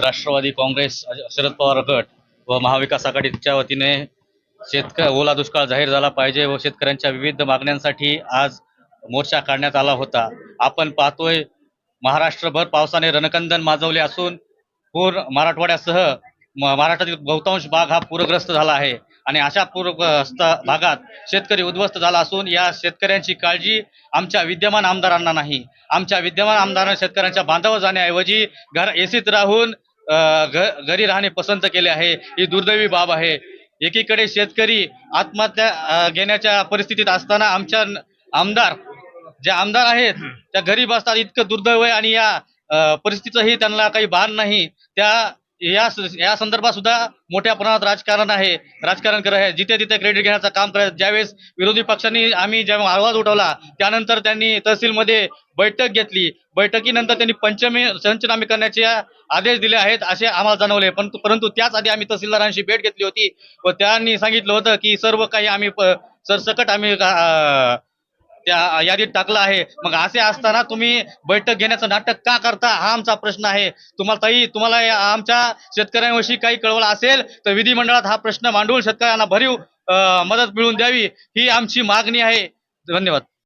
राष्ट्रवादी काँग्रेस शरद पवार गट व महाविकास आघाडीच्या वतीने शेतक ओला दुष्काळ जाहीर झाला पाहिजे व शेतकऱ्यांच्या विविध मागण्यांसाठी आज मोर्चा काढण्यात आला होता. आपण पाहतोय महाराष्ट्रभर पावसाने रणकंदन माजवले असून पूर मराठवाड्यासह म- महाराष्ट्रातील बहुतांश भाग हा पूरग्रस्त झाला आहे. आणि अशा पूरग्रस्त भागात शेतकरी उद्ध्वस्त झाला असून या शेतकऱ्यांची काळजी आमच्या विद्यमान आमदारांना नाही. आमच्या विद्यमान आमदारांना शेतकऱ्यांच्या बांधावर जाण्याऐवजी घर एसीत राहून घरी राहणे पसंत केले आहे. ही दुर्दैवी बाब आहे. एकीकडे शेतकरी आत्महत्या घेण्याच्या परिस्थितीत असताना आमच्या आमदार जे आमदार आहेत त्या घरी बसतात. इतकं दुर्दैव आहे आणि या परिस्थितीचंही त्यांना काही भान नाही. त्या या या संदर्भात सुद्धा मोठ्या प्रमाणात राजकारण आहे. राजकारण करत आहे. जिथे तिथे क्रेडिट घेण्याचं काम करत ज्यावेळेस विरोधी पक्षांनी आम्ही जेव्हा आवाज उठवला त्यानंतर त्यांनी तहसीलमध्ये बैठक घेतली. बैठकीनंतर त्यांनी पंचमी पंचनामे करण्याचे आदेश दिले आहेत असे आम्हाला जाणवले. परंतु परंतु त्याच आधी आम्ही तहसीलदारांशी भेट घेतली होती व त्यांनी सांगितलं होतं की सर्व काही आम्ही प- सरसकट आम्ही त्या यादीत टाकलं आहे. मग असे असताना तुम्ही बैठक घेण्याचं नाटक का करता? हा आमचा प्रश्न आहे. तुम्हाला ताई तुम्हाला आमच्या शेतकऱ्यांविषयी काही कळवलं असेल तर विधिमंडळात हा प्रश्न मांडून शेतकऱ्यांना भरीव मदत मिळवून द्यावी. ही आमची मागणी आहे. धन्यवाद.